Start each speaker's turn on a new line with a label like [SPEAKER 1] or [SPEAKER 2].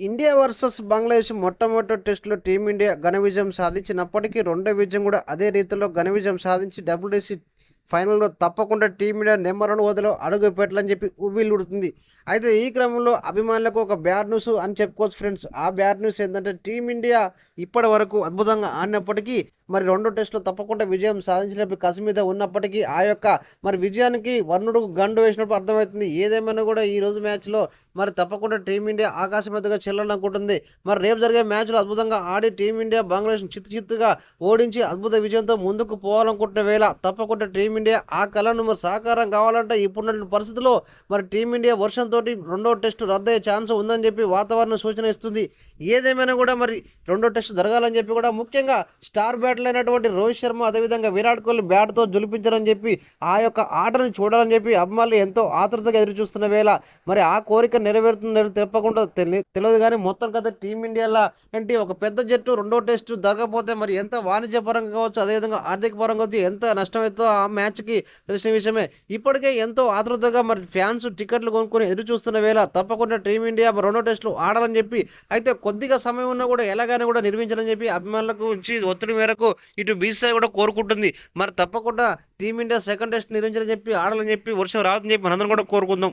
[SPEAKER 1] India versus Bangladesh మొట్టమొదటి టెస్టులో team India ఘన విజయం సాధించినప్పటికీ రెండో విజయం కూడా అదే రీతిలో ఘన విజయం సాధించి డబ్ల్యూడీసీ ఫైనల్లో తప్పకుండా టీమిండియా నెంబర్ వన్ వదిలో అడుగు పెట్టాలని చెప్పి ఉవ్విల్లుడుతుంది అయితే ఈ క్రమంలో అభిమానులకు ఒక బ్యాడ్ న్యూస్ అని చెప్పుకోవచ్చు ఫ్రెండ్స్. ఆ బ్యాడ్ న్యూస్ ఏంటంటే టీమిండియా ఇప్పటి వరకు అద్భుతంగా ఆడినప్పటికీ మరి రెండో టెస్టులో తప్పకుండా విజయం సాధించినప్పుడు కసి మీద ఉన్నప్పటికీ ఆ యొక్క మరి విజయానికి వర్ణుడు గండు వేసినప్పుడు అర్థమవుతుంది. ఏదేమైనా కూడా ఈ రోజు మ్యాచ్లో మరి తప్పకుండా టీమిండియా ఆకాశమెత్తగా చెల్లాలనుకుంటుంది. మరి రేపు జరిగే మ్యాచ్లో అద్భుతంగా ఆడి టీమిండియా బంగ్లాదేశ్ చిత్తు చిత్తుగా ఓడించి అద్భుత విజయంతో ముందుకు పోవాలనుకుంటున్న వేళ తప్పకుండా టీమిండియా ఆ కళను మరి సాకారం కావాలంటే ఇప్పుడున్న పరిస్థితుల్లో మరి టీమిండియా వర్షంతో రెండో టెస్టు రద్దయ్యే ఛాన్స్ ఉందని చెప్పి వాతావరణం సూచన ఇస్తుంది. ఏదేమైనా కూడా మరి రెండో టెస్ట్ జరగాలని చెప్పి కూడా ముఖ్యంగా స్టార్ బ్యాట్లైనటువంటి అయినటువంటి రోహిత్ శర్మ అదేవిధంగా విరాట్ కోహ్లీ బ్యాట్తో జులిపించారని చెప్పి ఆ యొక్క ఆటను చూడాలని చెప్పి అభిమానులు ఎంతో ఆతృతగా ఎదురు చూస్తున్న వేళ మరి ఆ కోరిక నెరవేరుతుందో తప్పకుండా తెలియదు కానీ మొత్తం కదా టీమిండియాలో అంటే ఒక పెద్ద జట్టు రెండో టెస్టు జరగకపోతే మరి ఎంత వాణిజ్య పరంగా కావచ్చు అదేవిధంగా ఆర్థిక పరంగా కావచ్చు ఎంత నష్టమైతే ఆ మ్యాచ్కి తెలిసిన విషయమే. ఇప్పటికే ఎంతో ఆతృతగా మరి ఫ్యాన్స్ టికెట్లు కొనుక్కొని ఎదురు చూస్తున్న వేళ తప్పకుండా టీమిండియా రెండో టెస్టులు ఆడాలని చెప్పి అయితే కొద్దిగా సమయం ఉన్నా కూడా ఎలాగైనా కూడా నిర్మించాలని చెప్పి అభిమానులకు ఇచ్చి ఒత్తిడి మేరకు ఇటు బీసీఐ కూడా కోరుకుంటుంది. మరి తప్పకుండా టీమిండియా సెకండ్ టెస్ట్ నిర్మించాలని చెప్పి ఆడాలని చెప్పి వర్షం రావాలని చెప్పి మనందరం కూడా కోరుకుందాం.